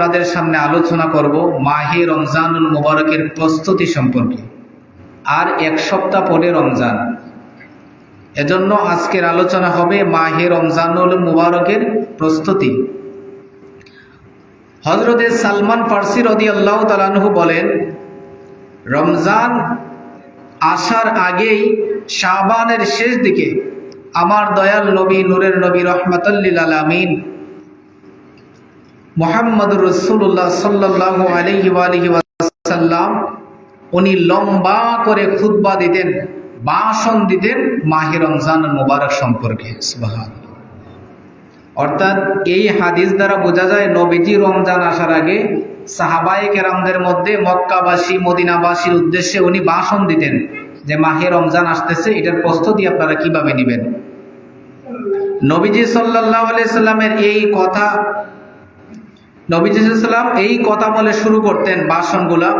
আপনাদের সামনে আলোচনা করব মাহে রমজানুল মুবারকের প্রস্তুতি সম্পর্কে। আর এক সপ্তাহ পরে রমজান। এজন্য আজকের আলোচনা হবে মাহে রমজানুল মুবারকের প্রস্তুতি। হজরতে সালমান ফার্সি রদি আল্লাহ তালানহু বলেন, রমজান আসার আগেই শাবানের শেষ দিকে আমার দয়াল নবী, নূরের নবী রহমতুল্লিল আলমিন মোহাম্মদ রসুল্লাহ সাল্লাহ আলহি আলহি ওয়াসাল্লাম উনি লম্বা করে খুতবা দিতেন বাসন দিতেন মাহে রমজান মুবারক সম্পর্কে অর্থাৎ এই হাদিস দ্বারা বোঝা যায়, নবীজি রমজান আসার আগে সাহাবাই কেরামদের মধ্যে মক্কাবাসী, মদিনাবাসীর উদ্দেশ্যে উনি ভাষণ দিতেন যে মাহে রমজান আসতেছে, এটার প্রস্তুতি আপনারা কীভাবে নেবেন? নবীজি সাল্লাহ সাল্লামের এই কথা নবীজি সাল্লাম এই কথা বলে শুরু করতেন ভাষণগুলা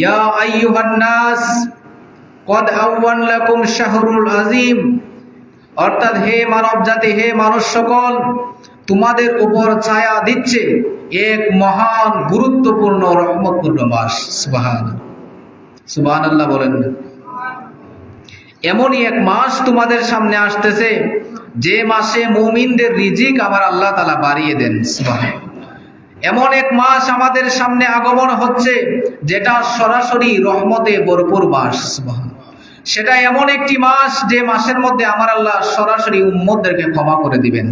ইয়া আইয়ুহান নাস, কদ আউয়ান লাকুম শাহরুল আজিম অর্থাৎ হে মানব জাতি, হে মানুষ সকল, তোমাদের উপর ছায়া দিচ্ছে এক মহান, গুরুত্বপূর্ণ, রহমতপূর্ণ মাস। সুবাহান সুবাহান আল্লাহ বলেন। এমনই এক মাস তোমাদের সামনে আসতেছে, যে মাসে মুমিনদের রিজিক আবার আল্লাহ তালা বাড়িয়ে দেন। সুবাহান এমন এক মাস আমাদের সামনে আগমন হচ্ছে, যেটা সরাসরি রহমতে ভরপুর মাস। সেটা এমন একটি মাস যে মাসের মধ্যে আমার আল্লাহ সরাসরি উম্মদদেরকে ক্ষমা করে দিবেন।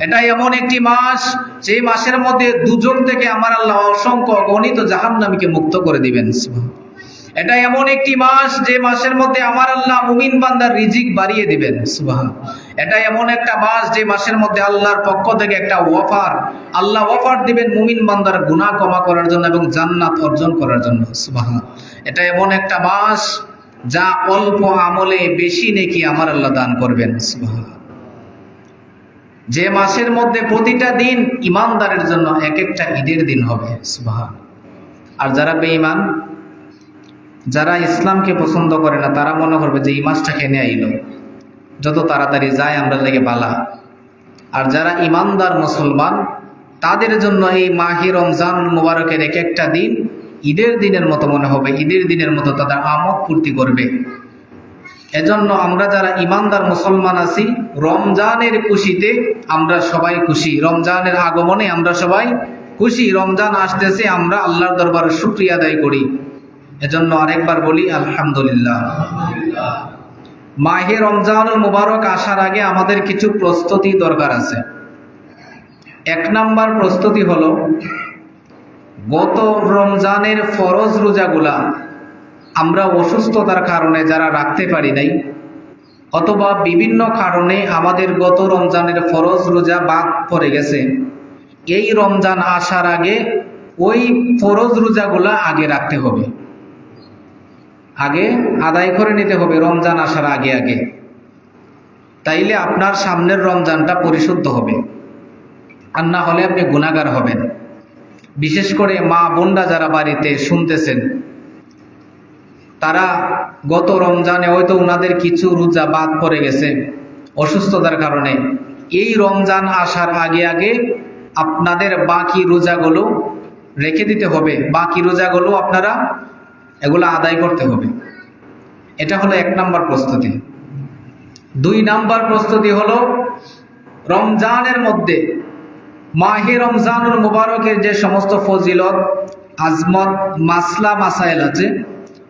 এটা এমন একটি মাস যে মাসের মধ্যে দুজন থেকে আমার আল্লাহ অসংখ্য গণিত জাহান্নামীকে মুক্ত করে দিবেন। এটা এমন একটি মাস যে মাসের মধ্যে আমার আল্লাহ মুমিন বান্দার রিজিক বাড়িয়ে দিবেন সুবাহ এটা এমন একটা মাস যে মাসের মধ্যে আল্লাহর পক্ষ থেকে একটা ওয়াফার, আল্লাহ ওয়াফার দিবেন মুমিন বান্দার গুনাহ ক্ষমা করার জন্য এবং জান্নাত অর্জন করার জন্য সুবাহ এটা এমন একটা মাস যা অল্প আমলে বেশি নেকি আমার আল্লাহ দান করবেন সুবাহা যে মাসের মধ্যে প্রতিটা দিন ইমানদারের জন্য এক একটা ঈদের দিন হবে সুবাহ আর যারা বেঈমান যারা ইসলামকে পছন্দ করে না, তারা মনে করবে যে এই মাসটা কেনে আইল। যত তাড়াতাড়ি যায় আমরা লেগে বালা। আর যারা ইমানদার মুসলমান, তাদের জন্য এই মাহি রমজান মুবারকের এক একটা দিন ঈদের দিনের মতো মনে হবে। ঈদের দিনের মতো তাদের আমক পূর্তি করবে। এজন্য আমরা যারা ইমানদার মুসলমান আছি, রমজানের খুশিতে আমরা সবাই খুশি। রমজানের আগমনে আমরা সবাই খুশি। রমজান আসতেছে, আমরা আল্লাহর দরবারে শুক্রিয়া আদায় করি। এজন্য আরেকবার বলি, আলহামদুলিল্লাহ। মাহে রমজানুল মুবারক আসার আগে আমাদের কিছু প্রস্তুতি দরকার আছে। এক নাম্বার প্রস্তুতি হলো, গত রমজানের ফরজ রোজাগুলা আমরা অসুস্থতার কারণে যারা রাখতে পারি নাই, অথবা বিভিন্ন কারণে আমাদের গত রমজানের ফরজ রোজা বাদ পড়ে গেছে, এই রমজান আসার আগে ওই ফরজ রোজাগুলা আগে রাখতে হবে। আগে আদায় করে নিতে হবে রমজান আসার আগে আগে। তাইলে আপনার সামনের রমজানটা পরিশুদ্ধ হবে আর না হলে আপনি গুণাগার হবেন। বিশেষ করে মা বোনরা যারা বাড়িতে শুনতেছেন, তারা গত রমজানে হয়তো ওনাদের কিছু রোজা বাদ পড়ে গেছে অসুস্থতার কারণে। এই রমজান আসার আগে আগে আপনাদের বাকি রোজাগুলো রেখে দিতে হবে। বাকি রোজাগুলো আপনারা এগুলো আদায় করতে হবে। এটা হলো এক নাম্বার প্রস্তুতি। দুই নাম্বার প্রস্তুতি হলো রমজানের মধ্যে, মাহে রমজানুল মুবারকের যে সমস্ত ফজিলত, আজমত, মাসলা, মাসাইল আছে,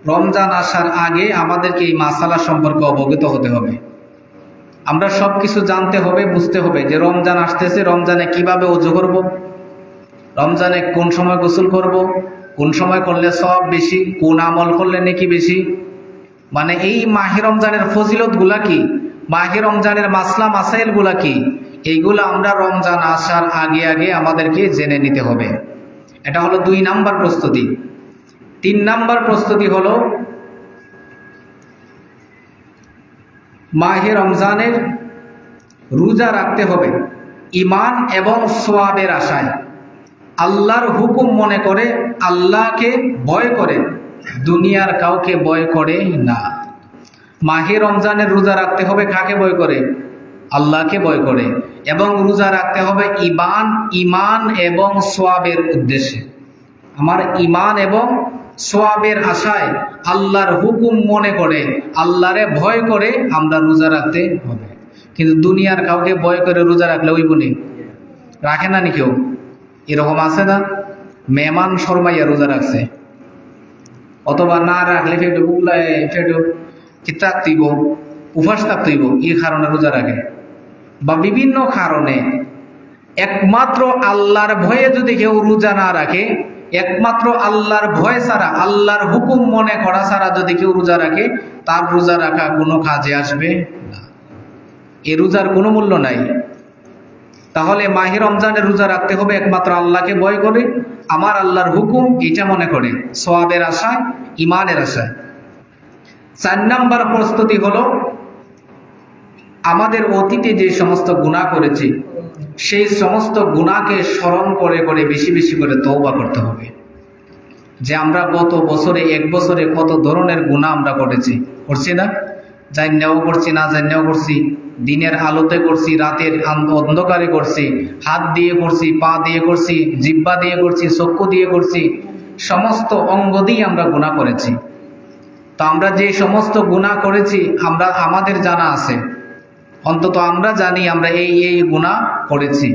রমজান আসার আগে আমাদেরকে এই মাসালা সম্পর্কে অবগত হতে হবে। আমরা সব কিছু জানতে হবে, বুঝতে হবে যে রমজান আসতেছে, রমজানে কীভাবে অজু করব, রমজানে কোন সময় গোসল করব কোন সময় করলে সব বেশি, কোন আমল করলে নাকি বেশি? মানে এই মাহে রমজানের ফজিলতগুলা কি? মাহে রমজানের মাসলা মাসাইলগুলা কি? এইগুলো আমরা রমজান আসার আগে আগে আমাদেরকে জেনে নিতে হবে। এটা হলো দুই নাম্বার প্রস্তুতি। তিন নাম্বার প্রস্তুতি হলো, মাহে রমজানের রোজা রাখতে হবে। ইমান এবং সোয়াবের আশায়। আল্লাহর হুকুম মনে করে, আল্লাহকে ভয় করে, দুনিয়ার কাউকে ভয় করে না। মাহে রমজানের রোজা রাখতে হবে কাকে ভয় করে? আল্লাহকে ভয় করে। এবং রোজা রাখতে হবে ইমান ইমান এবং সোয়াবের উদ্দেশ্যে। আমার ইমান এবং সোয়াবের আশায় আল্লাহর হুকুম মনে করে, আল্লাহরে ভয় করে আমরা রোজা রাখতে হবে। কিন্তু দুনিয়ার কাউকে ভয় করে রোজা রাখলে ওই বলি? রাখে না নি কেউ? এরকম আছে না? মেহমান শর্মাইয়া রোজা রাখছে। অথবা না রাখলে ফেটু বুকলায় ফেটু কি তাকতিব উপাস তাকতিব এই কারণে রোজা রাখে। বা বিভিন্ন কারণে একমাত্র আল্লাহর ভয়ে যদি কেউ রোজা না রাখে, একমাত্র আল্লাহর ভয় ছাড়া, আল্লাহর হুকুম মনে করা ছাড়া যদি কেউ রোজা রাখে, তার রোজা রাখা কোনো কাজে আসবে না। এ রোজার কোনো মূল্য নাই। তাহলে মাহির রমজানের রোজা রাখতে হবে একমাত্র আল্লাহকে ভয় করে, আমার আল্লাহর হুকুম এটা মনে করে সোয়াবের আশায় ইমানের আশায় চার নাম্বার প্রস্তুতি হলো, আমাদের অতীতে যে সমস্ত গুণা করেছি, সেই সমস্ত গুণাকে স্মরণ করে করে বেশি বেশি করে তৌবা করতে হবে। যে আমরা গত বছরে, এক বছরে কত ধরনের গুণা আমরা করেছি, করছি না? জান্যাও করছি, না জান্যাও করছি, দিনের আলোতে করছি, রাতের অন্ধকারে করছি, হাত দিয়ে করছি, পা দিয়ে করছি, জিব্বা দিয়ে করছি, চক্ষু দিয়ে করছি, সমস্ত অঙ্গ দিয়ে আমরা গুণা করেছি। তো আমরা যে সমস্ত গুণা করেছি, আমরা আমাদের জানা আছে। অন্তত আমরা জানি আমরা এই এই গুণা করেছি।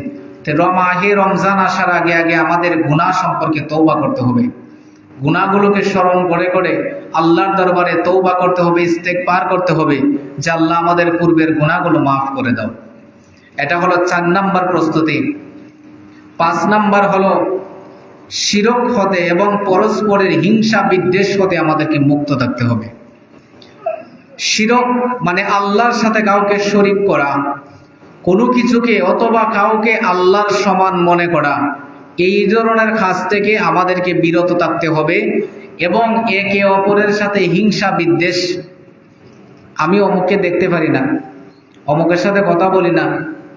রমাহে রমজান আসার আগে আগে আমাদের গুণা সম্পর্কে তৌবা করতে হবে। গুণাগুলোকে স্মরণ করে করে আল্লাহর দরবারে তৌবা করতে হবে ইস্তেক পার করতে হবে, যে আল্লাহ আমাদের পূর্বের গুণাগুলো মাফ করে দাও। এটা হলো চার নাম্বার প্রস্তুতি। পাঁচ নাম্বার হলো শিরক হতে এবং পরস্পরের হিংসা বিদ্বেষ হতে আমাদেরকে মুক্ত থাকতে হবে। শিরক মানে আল্লাহর সাথে কাউকে শরিক করা, কোনো কিছুকে অথবা কাউকে আল্লাহর সমান মনে করা। এই ধরনের কাজ থেকে আমাদেরকে বিরত থাকতে হবে এবং একে অপরের সাথে হিংসা বিদ্বেষ আমি অমুককে দেখতে পারি না, অমুকের সাথে কথা বলি না,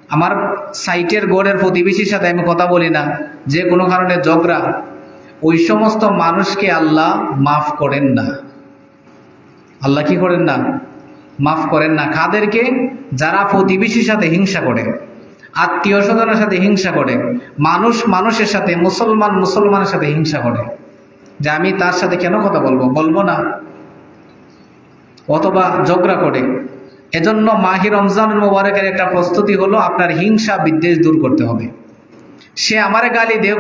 আমার সাইটের গড়ের প্রতিবেশীর সাথে আমি কথা বলি না, যে কোনো কারণে ঝগড়া, ওই সমস্ত মানুষকে আল্লাহ মাফ করেন না। আল্লাহ কি করেন না? মাফ করেন না। কাদেরকে? যারা প্রতিবেশীর সাথে হিংসা করে। আত্মীয় স্বজনের সাথে হিংসা করে, মানুষ মানুষের সাথে, মুসলমান মুসলমানের সাথে হিংসা করে। যে আমি তার সাথে কেন কথা বলব? বলব না। অথবা ঝগড়া করে। এজন্য মাহি রমজানুল মোবারকের একটা প্রস্তুতি হলো আপনার হিংসা বিদ্বেষ দূর করতে হবে। সে আমারে গালি দেব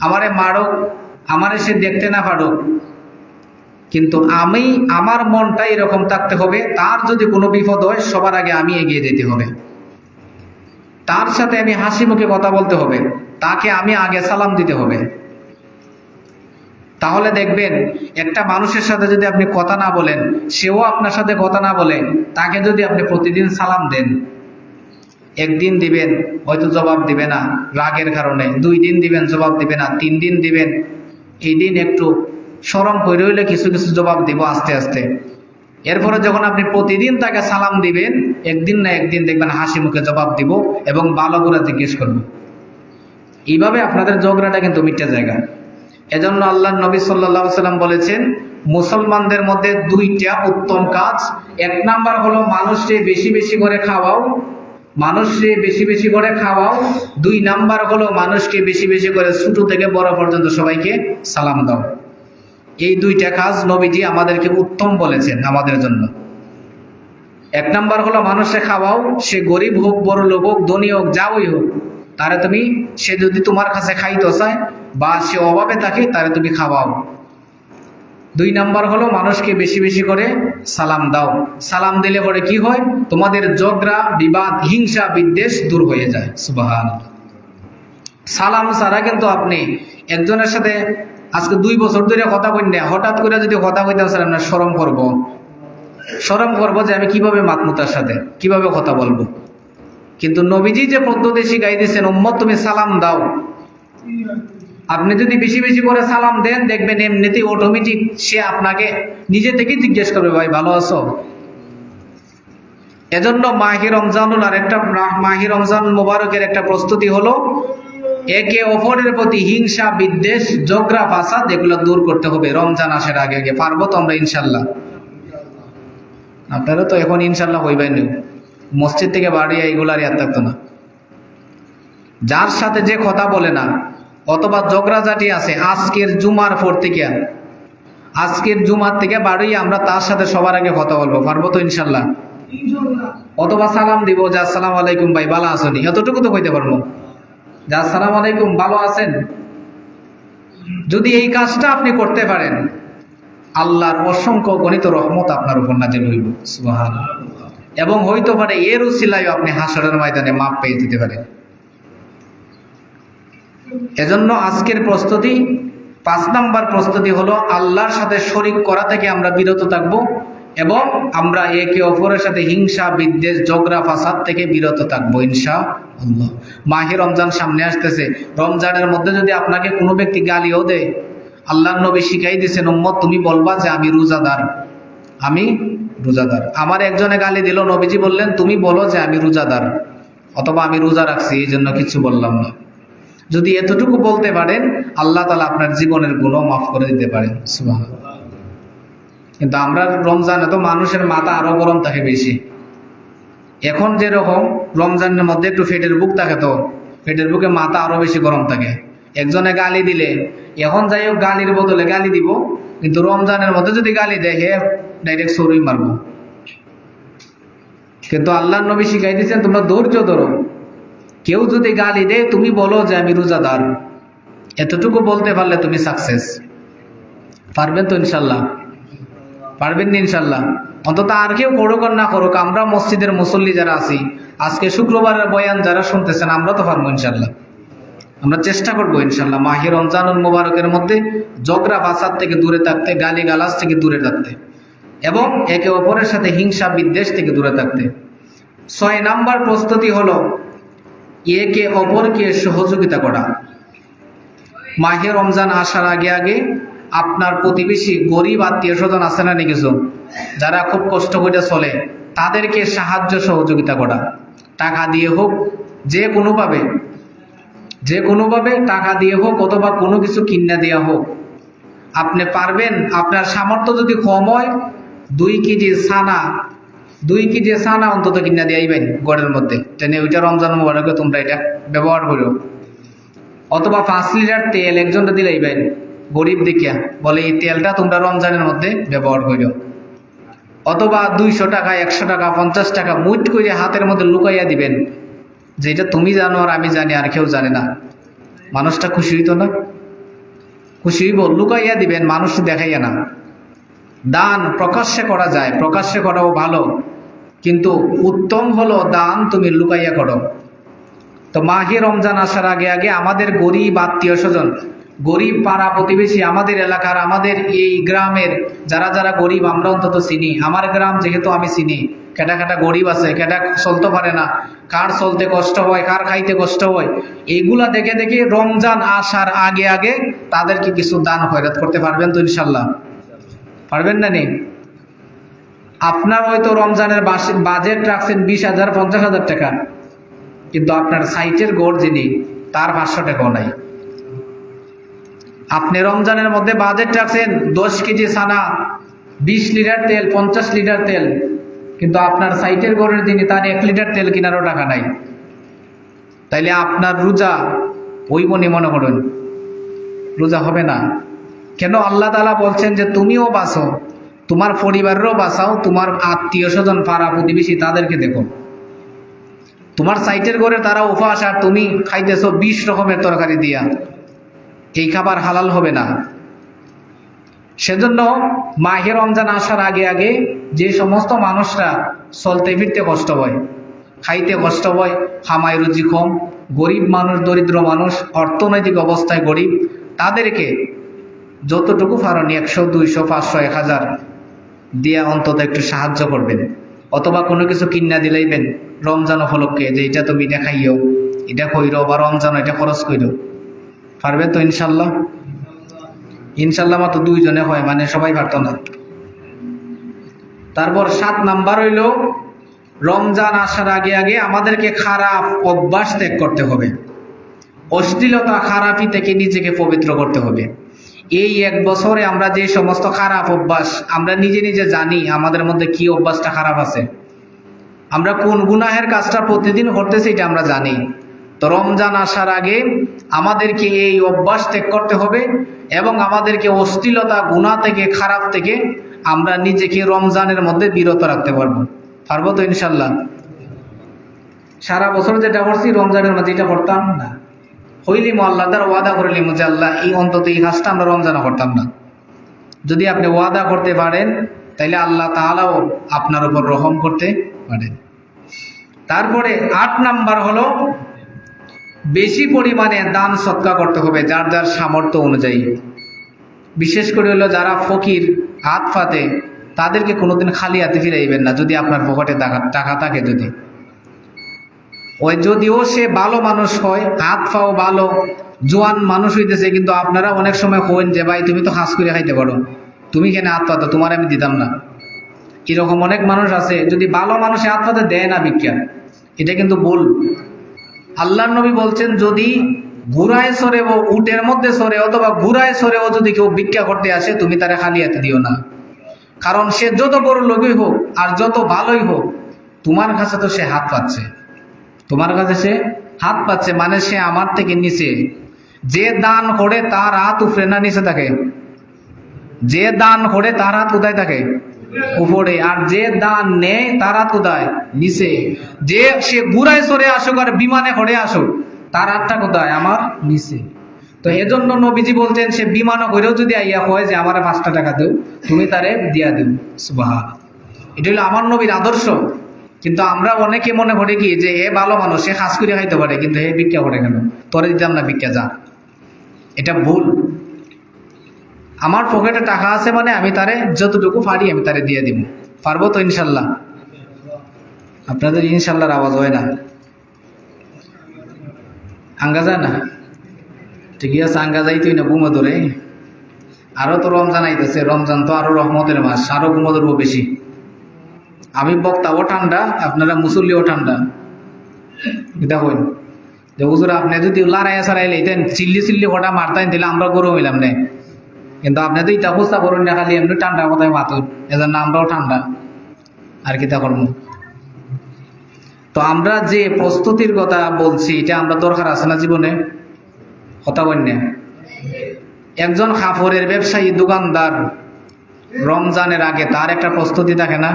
আমারে মারুক আমারে সে দেখতে না পারুক। কিন্তু আমি, আমার মনটা এরকম থাকতে হবে, তার যদি কোনো বিপদ হয়, সবার আগে আমি এগিয়ে যেতে হবে। তার সাথে আমি হাসি মুখে কথা বলতে হবে। তাকে আমি আগে সালাম দিতে হবে। তাহলে দেখবেন, একটা মানুষের সাথে যদি আপনি কথা না বলেন, সেও আপনার সাথে কথা না বলে, তাকে যদি আপনি প্রতিদিন সালাম দেন, একদিন দিবেন, হয়তো জবাব দিবে না রাগের কারণে। দুই দিন দিবেন, জবাব দিবে না। তিন দিন দিবেন। এই দিন একটু সরম করে হইলে কিছু কিছু জবাব দিব আস্তে আস্তে। এরপরে যখন আপনি প্রতিদিন তাকে সালাম দিবেন, একদিন না একদিন দেখবেন হাসি মুখে জবাব দিব এবং ভালো করে জিজ্ঞেস করব। এইভাবে আপনাদের ঝগড়াটা কিন্তু মিটে জায়গা এজন্য আল্লাহ নবী সাল্লাহ সাল্লাম বলেছেন, মুসলমানদের মধ্যে দুইটা উত্তম কাজ। এক নাম্বার হলো মানুষকে বেশি বেশি করে খাওয়াও, মানুষকে বেশি বেশি করে খাওয়াও। দুই নাম্বার হলো মানুষকে বেশি বেশি করে ছোট থেকে বড় পর্যন্ত সবাইকে সালাম দাও। এই দুইটা কাজ নবীজি আমাদেরকে উত্তম বলেছেন আমাদের জন্য। এক নাম্বার হলো মানুষে খাওয়াও, সে গরিব হোক, বড় লোক হোক, ধনী হোক, যাওই হোক, তারে তুমি, সে যদি তোমার কাছে খাইতে চায় বা সে অভাবে থাকে, তারে তুমি খাওয়াও। দুই নাম্বার হলো মানুষকে বেশি বেশি করে সালাম দাও। সালাম দিলে পরে কি হয়? তোমাদের ঝগড়া, বিবাদ, হিংসা, বিদ্বেষ দূর হয়ে যায়। সুবাহান সালাম ছাড়া কিন্তু আপনি একজনের সাথে আজকে দুই বছর ধরে কথা কই না হঠাৎ করে যদি কথা কইতে স্যার, আপনার সরম করব। সরম করব যে আমি কীভাবে মাতমুতার সাথে, কীভাবে কথা বলব। কিন্তু নবীজি যে পদ্ধতি শিখাই দিয়েছেন উম্মত, তুমি সালাম দাও। আপনি যদি বেশি বেশি করে সালাম দেন, দেখবেন এমনিতেই অটোমেটিক সে আপনাকে নিজে থেকেই জিজ্ঞেস করবে, ভাই, ভালো আছো? এজন্য মাহি রমজানুল আর একটা মাহি রমজান মোবারকের একটা প্রস্তুতি হলো একে অপরের প্রতি হিংসা, বিদ্বেষ, ঝগড়া, ফাসাদ, এগুলো দূর করতে হবে। রমজান আসার আগে আগে পারব তো আমরা ইনশাল্লাহ আপনারা তো এখন ইনশাল্লাহ হইবেন মসজিদ থেকে বাড়ি এইগুলো আর থাকতো না। যার সাথে যে কথা বলে না, অথবা জগরাজাটি আছে, আজকের জুমার পর থেকে, আজকের জুমার থেকে বাড়ি আমরা তার সাথে সবার আগে কথা বলব, পারব তো ইনশাল্লাহ অথবা সালাম দিব, যে আসসালাম আলাইকুম ভাই বালা আসনি এতটুকু তো কইতে পারব। যে আসসালাম আলাইকুম, ভালো আছেন? যদি এই কাজটা আপনি করতে পারেন, আল্লাহর অসংখ্য গণিত রহমত আপনার উপর নাজিল হইব। সুবহান। এবং হইতে পারে আপনি হাসরের ময়দানে মাপ পেয়ে দিতে পারেন। এজন্য আজকের প্রস্তুতি, পাঁচ নাম্বার প্রস্তুতি হলো আল্লাহর সাথে শরিক করা থেকে আমরা বিরত থাকব এবং আমরা একে অপরের সাথে হিংসা, বিদ্বেষ ফাসাদ থেকে বিরত থাকব, ইনশা আল্লাহ মাহে রমজান সামনে আসতেছে। রমজানের মধ্যে যদি আপনাকে কোনো ব্যক্তি গালিও দেয় আল্লাহ নবী শিখাই দিয়েছেন উম্মত, তুমি বলবা যে আমি রোজাদার। আমি রোজাদার। আমার একজনে গালি দিল, নবীজি বললেন, তুমি বলো যে আমি রোজাদার। অথবা আমি রোজা রাখছি, এই জন্য কিছু বললাম না। যদি এতটুকু বলতে পারেন, আল্লাহ তালা আপনার জীবনের গুণ মাফ করে দিতে পারেন। কিন্তু আমরা রমজানে তো মানুষের মাথা আরও গরম থাকে বেশি। এখন যেরকম রমজানের মধ্যে একটু ফেটের বুক থাকে তো, ফেটের বুকে মাথা আরও বেশি গরম থাকে। একজনে গালি দিলে, এখন যাই হোক গালির বদলে গালি দিব, কিন্তু রমজানের মধ্যে যদি গালি দেয়, হে ডাইরেক্ট সরুই মারবো। কিন্তু আল্লাহ নবী শিখাই দিচ্ছেন তোমরা ধৈর্য ধরো। কেউ যদি গালি দেয়, তুমি বলো যে আমি রোজাদার। এতটুকু বলতে পারলে তুমি সাকসেস পারবেন তো ইনশাল্লাহ। পারবেন না ইনশাল্লাহ অন্তত আর কেউ করুক না করুক, আমরা মসজিদের মুসল্লি যারা আছি, আজকে শুক্রবারের বয়ান যারা শুনতেছেন, আমরা তো পারব ইনশাল্লাহ আমরা চেষ্টা করব ইনশাল্লাহ মাহি রমজানুল মুবারকের মধ্যে জগরা বাসার থেকে দূরে থাকতে গালি গালাস থেকে দূরে থাকতে, এবং একে অপরের সাথে হিংসা, বিদ্বেষ থেকে দূরে থাকতে। ছয় নাম্বার প্রস্তুতি হলো একে অপরকে সহযোগিতা করা। মাহে রমজান আসার আগে আগে আপনার প্রতিবেশী গরিব আত্মীয় স্বজন আছে না কিছু? যারা খুব কষ্ট করে চলে, তাদেরকে সাহায্য সহযোগিতা করা। টাকা দিয়ে হোক, যে কোনোভাবে যে কোনোভাবে টাকা দিয়ে হোক অথবা কোনো কিছু কিনা দেওয়া হোক, আপনি পারবেন। আপনার সামর্থ্য যদি কম হয়, দুই কেজি ছানা, দুই কেজি ছানা অন্তত কিনা দিয়াইবেন গড়ের মধ্যে। তেনে ওইটা রমজান মুবারকে তোমরা এটা ব্যবহার করো অথবা পাঁচ লিটার তেল একজনটা দিলাইবেন গরিব দেখিয়া বলে, এই তেলটা তোমরা রমজানের মধ্যে ব্যবহার করো অথবা দুইশো টাকা, একশো টাকা, পঞ্চাশ টাকা মুট করে হাতের মধ্যে লুকাইয়া দিবেন। যেটা তুমি জানো আর আমি জানি, আর কেউ জানে না। মানুষটা খুশি হইতো না? খুশি হইব, লুকাইয়া দিবেন, মানুষ দেখাইয়া না। দান প্রকাশ্যে করা যায়, প্রকাশ্যে করাও ভালো। কিন্তু উত্তম হলো দান তুমি লুকাইয়া করো। তো মাহে রমজান আসার আগে আগে আমাদের গরিব আত্মীয় স্বজন গরিব পাড়া প্রতিবেশী আমাদের এলাকার, আমাদের এই গ্রামের যারা যারা গরিব, আমরা অন্তত চিনি। আমার গ্রাম যেহেতু আমি চিনি। কেটা কেটা গরিব আছে, কেটা চলতে পারে না। কার চলতে কষ্ট হয়, কার খাইতে কষ্ট হয়? এইগুলা দেখে দেখে রমজান আসার আগে আগে তাদেরকে কিছু দান খয়রাত করতে পারবেন তো ইনশাল্লাহ পারবেন না নেই? আপনার হয়তো রমজানের বাজেট রাখছেন বিশ হাজার, পঞ্চাশ হাজার টাকা। কিন্তু আপনার সাইটের গড় যিনি তার পাঁচশো টাকাও নাই। আপনি রমজানের মধ্যে বাজেট রাখছেন, দশ কেজি ছানা, বিশ লিটার তেল, পঞ্চাশ লিটার তেল। কিন্তু আপনার সাইটের গড়ের যিনি তার এক লিটার তেল কেনারও টাকা নাই। তাইলে আপনার রোজা ওই মনে মনে করুন? রোজা হবে না। কেন আল্লাহ তালা বলছেন যে তুমিও বাঁচো, তোমার পরিবারেরও বাঁচাও, তোমার আত্মীয় স্বজন, পাড়া প্রতিবেশী তাদেরকে দেখো। তোমার সাইটের ঘরে তারা উপহাস আর তুমি খাইতেছো বিশ রকমের তরকারি দিয়া। এই খাবার হালাল হবে না। সেজন্য মাহে রমজান আসার আগে আগে যে সমস্ত মানুষরা চলতে ফিরতে কষ্ট হয় খাইতে কষ্ট হয় হামায় রুজি কম, গরিব মানুষ, দরিদ্র মানুষ, অর্থনৈতিক অবস্থায় গরিব, তাদেরকে যতটুকু পারেন একশো, দুইশো, পাঁচশো, এক হাজার দিয়ে অন্তত একটু সাহায্য করবেন। অথবা কোনো কিছু কিনা দিলাইবেন রমজান উপলক্ষে যে এটা তুমি এটা খাইও এটা কইরো বা রমজান এটা খরচ কইরো। পারবে তো ইনশাল্লাহ? ইনশাল্লাহ মাত্র দুইজনে হয় মানে সবাই পারতো না। তারপর সাত নাম্বার হইল, রমজান আসার আগে আগে আমাদেরকে খারাপ অভ্যাস ত্যাগ করতে হবে। অশ্লীলতা, খারাপি থেকে নিজেকে পবিত্র করতে হবে। এই এক বছরে আমরা যে সমস্ত খারাপ অভ্যাস, আমরা নিজে নিজে জানি আমাদের মধ্যে কি অভ্যাসটা খারাপ আছে। আমরা কোন গুনাহের কাজটা প্রতিদিন করতেছি এটা আমরা জানি। তো রমজান আসার আগে আমাদেরকে এই অভ্যাস ত্যাগ করতে হবে এবং আমাদেরকে অশ্লীলতা গুণা থেকে, খারাপ থেকে আমরা নিজেকে রমজানের মধ্যে বিরত রাখতে পারব। পারব তো ইনশাল্লাহ সারা বছর যেটা করছি রমজানের মধ্যে এটা করতাম না। হইলিম আল্লাহ, তার ওয়াদা করে করিলিম যে আল্লাহ, এই অন্তত এই কাজটা আমরা রমজানে করতাম না। যদি আপনি ওয়াদা করতে পারেন, তাইলে আল্লাহ তাআলাও আপনার উপর রহম করতে পারেন। তারপরে আট নাম্বার হলো বেশি পরিমাণে দান সৎকা করতে হবে যার যার সামর্থ্য অনুযায়ী। বিশেষ করে হলো যারা ফকির, হাত ফাতে, তাদেরকে কোনোদিন খালি হাতে ফিরাইবেন না, যদি আপনার পকেটে টাকা থাকে যদি। ওই যদিও সে ভালো মানুষ হয়, হাত ফাও ভালো, জোয়ান মানুষ হইতেছে, কিন্তু আপনারা অনেক সময় হইন যে, ভাই, তুমি তো হাঁস করে খাইতে পারো। তুমি কেন হাত পাতো তোমার আমি দিতাম না। এরকম অনেক মানুষ আছে, যদি ভালো মানুষে হাত পাতে দেয় না বিজ্ঞান এটা কিন্তু ভুল। আল্লাহ নবী বলছেন, যদি ঘুরায় ও উটের মধ্যে সরে অথবা ঘুরায় সরেও যদি কেউ ভিক্ষা করতে আসে, তুমি তারা খালি দিও না। কারণ সে যত বড় লোকই হোক আর যত ভালোই হোক, তোমার কাছে তো সে হাত পাচ্ছে। তোমার কাছে সে হাত পাচ্ছে মানে সে আমার থেকে নিচে। যে দান করে তার হাত উপরে না, নিচে থাকে। যে দান করে তার হাত কোথায় থাকে। উপরে আর যে দান নেয় তার কোথায় নিচে। যে সে ঘুরায় সরে আসুক আর বিমানে করে আসুক, তার হাতটা কোথায় আমার নিচে। তো এজন্য নবীজি বলছেন, সে বিমানও করেও যদি আইয়া হয় যে, আমার পাঁচটা টাকা দেও, তুমি তারে দিয়া দেও। সুবাহ এটা হলো আমার নবীর আদর্শ। কিন্তু আমরা অনেকে মনে করি কি যে, এ ভালো মানুষ, সে খাস করে খাইতে পারে, কিন্তু হে ভিক্ষা করে কেন? তোরে দিতাম না ভিক্ষা, যা। এটা ভুল। আমার পকেটে টাকা আছে মানে আমি তারে যতটুকু পারি আমি তারে দিয়ে দিব। পারব তো ইনশাল্লাহ? আপনাদের ইনশাল্লাহর আওয়াজ হয় না। আঙ্গা যায় না? ঠিকই আছে, আঙ্গা যাইতই না ঘুমো ধরে। আরও তো রমজান আইতেছে, রমজান তো আরও রহমতের মাস, আরও ঘুমো ধরবো বেশি। আমি বক্তাও ঠান্ডা, আপনারা মুসল্লিও ঠান্ডা। হইন যে হুজুর আপনি যদি লড়াই সারাই লইতেন, চিল্লি চিল্লি কটা মারতেন তাহলে আমরা গরম হইলাম না। কিন্তু আপনি তো ইটা বুঝতে করুন না, খালি এমনি ঠান্ডা কথায় মাতুন এদের নামটাও ঠান্ডা। আর কি তা করব? তো আমরা যে প্রস্তুতির কথা বলছি, এটা আমরা দরকার আছে না জীবনে? কথা বল একজন কাপড়ের ব্যবসায়ী, দোকানদার, রমজানের আগে তার একটা প্রস্তুতি থাকে না?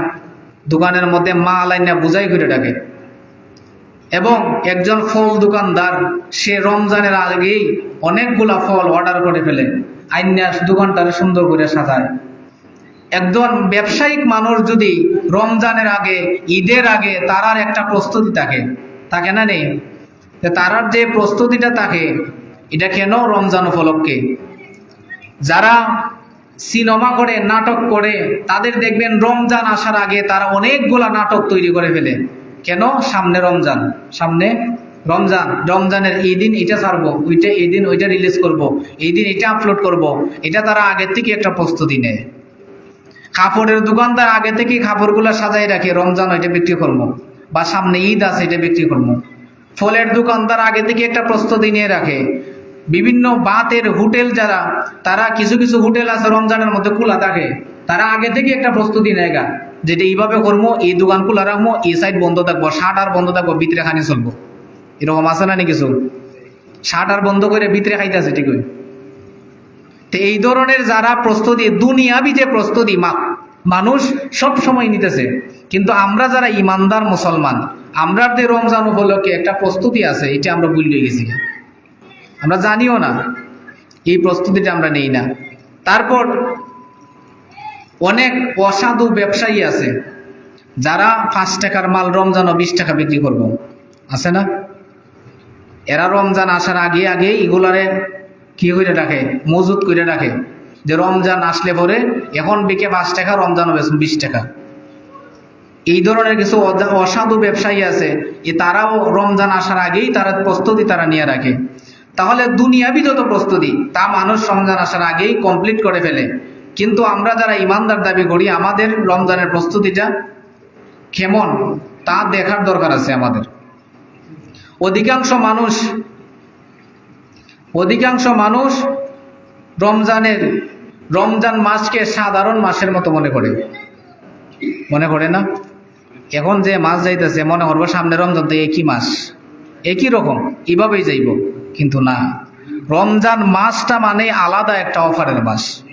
দোকানের মধ্যে মাল আইনা বুঝাই করে ডাকে। এবং একজন ফল দোকানদার, সে রমজানের আগেই অনেকগুলা ফল অর্ডার করে ফেলে। আইনা দোকানটারে সুন্দর করে সাজায়। একজন ব্যবসায়িক মানুষ যদি রমজানের আগে, ঈদের আগে তারার একটা প্রস্তুতি থাকে থাকে না নেই? তারার যে প্রস্তুতিটা থাকে, এটা কেন রমজান উপলক্ষে? যারা সিনেমা করে, নাটক করে, তাদের দেখবেন রমজান আসার আগে তারা অনেকগুলা নাটক তৈরি করে ফেলে। কেন? সামনে রমজান, সামনে রমজান, রমজানের এই দিন এটা ছাড়বো, ওইটা এই দিন ওইটা রিলিজ করব। এই দিন এটা আপলোড করব। এটা তারা আগের থেকে একটা প্রস্তুতি নেয় কাপড়ের দোকানদার আগে থেকে কাপড়গুলো সাজাই রাখে, রমজান ওইটা বিক্রি করব, বা সামনে ঈদ আছে এটা বিক্রি করব ফলের দোকানদার আগে থেকে একটা প্রস্তুতি নিয়ে রাখে বিভিন্ন বাতের হোটেল যারা, তারা কিছু কিছু হোটেল আছে রমজানের মধ্যে খোলা থাকে, তারা আগে থেকে একটা প্রস্তুতি নেয় যেটা এইভাবে করব, এই দোকান খোলা রাখব, এই সাইড বন্ধ থাকব শার্ট আর বন্ধ থাকব, ভিতরে খানি চলবো এরকম আছে না নি কিছু? শার্ট আর বন্ধ করে ভিতরে খাইতেছে ঠিক তো এই ধরনের যারা প্রস্তুতি, দুনিয়াবি যে প্রস্তুতি মানুষ সব সময় নিতেছে। কিন্তু আমরা যারা ইমানদার মুসলমান, আমরা যে রমজান উপলক্ষে একটা প্রস্তুতি আছে, এটা আমরা ভুলে গেছি। আমরা জানিও না, এই প্রস্তুতিটা আমরা নেই না। তারপর অনেক অসাধু ব্যবসায়ী আছে, যারা পাঁচ টাকার মাল রমজান বিশ টাকা বিক্রি করব। আছে না? এরা রমজান আসার আগে আগে এগুলারে কি করে রাখে? মজুত করে রাখে। যে রমজান আসলে পরে এখন বিকে পাঁচ টাকা, রমজান হবে বিশ টাকা। এই ধরনের কিছু অসাধু ব্যবসায়ী আছে এ তারাও রমজান আসার আগেই তারা প্রস্তুতি তারা নিয়ে রাখে। তাহলে দুনিয়াবি যত প্রস্তুতি, তা মানুষ রমজান আসার আগেই কমপ্লিট করে ফেলে। কিন্তু আমরা যারা ইমানদার দাবি করি, আমাদের রমজানের প্রস্তুতিটা কেমন, তা দেখার দরকার আছে আমাদের। অধিকাংশ মানুষ অধিকাংশ মানুষ রমজানের, রমজান মাসকে সাধারণ মাসের মতো মনে করে। মনে করে না? এখন যে মাস যাইতেছে, মনে করব সামনে রমজান, তো একই মাস। একই রকম, এভাবেই যাইব। কিন্তু না, রমজান মাসটা মানে আলাদা একটা অফারের মাস।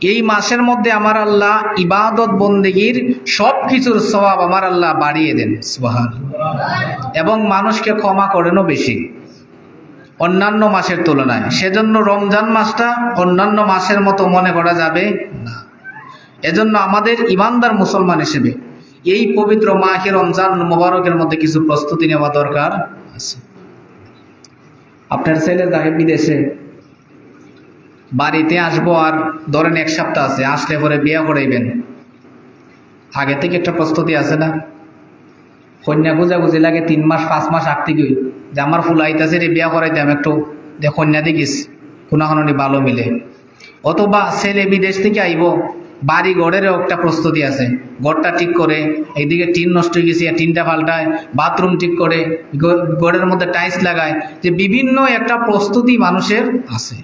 এই মাসের মধ্যে আমার আল্লাহ ইবাদত বন্দেগীর সব কিছুর স্বভাব আমার আল্লাহ বাড়িয়ে দেন সুবহান এবং মানুষকে ক্ষমা করেনও বেশি। অন্যান্য মাসের তুলনায়। সেজন্য রমজান মাসটা অন্যান্য মাসের মতো মনে করা যাবে না। এজন্য আমাদের ইমানদার মুসলমান হিসেবে এই পবিত্র মাহে রমজান মোবারকের মধ্যে কিছু প্রস্তুতি নেওয়া দরকার আছে। আপনার ছেলে যাবে বিদেশে বাড়িতে আসব আর ধরেন এক সপ্তাহ আছে, আসলে পরে বিয়ে করাইবেন। আগে থেকে একটা প্রস্তুতি আছে না? কন্যা বুঝাবুঝি লাগে তিন মাস, পাঁচ মাস আগ থেকেই যে আমার ফুল আইতাছে রে, বিয়া করাইতাম একটু, যে কন্যা দেখিস কোনাখানি ভালো মিলে। অথবা ছেলে বিদেশ থেকে আইব, বাড়ি ঘরেরও একটা প্রস্তুতি আছে। ঘরটা ঠিক করে, এইদিকে টিন নষ্ট হয়ে গেছে, টিনটা পাল্টায়, বাথরুম ঠিক করে ঘরের মধ্যে টাইলস লাগায়, যে বিভিন্ন একটা প্রস্তুতি মানুষের আছে।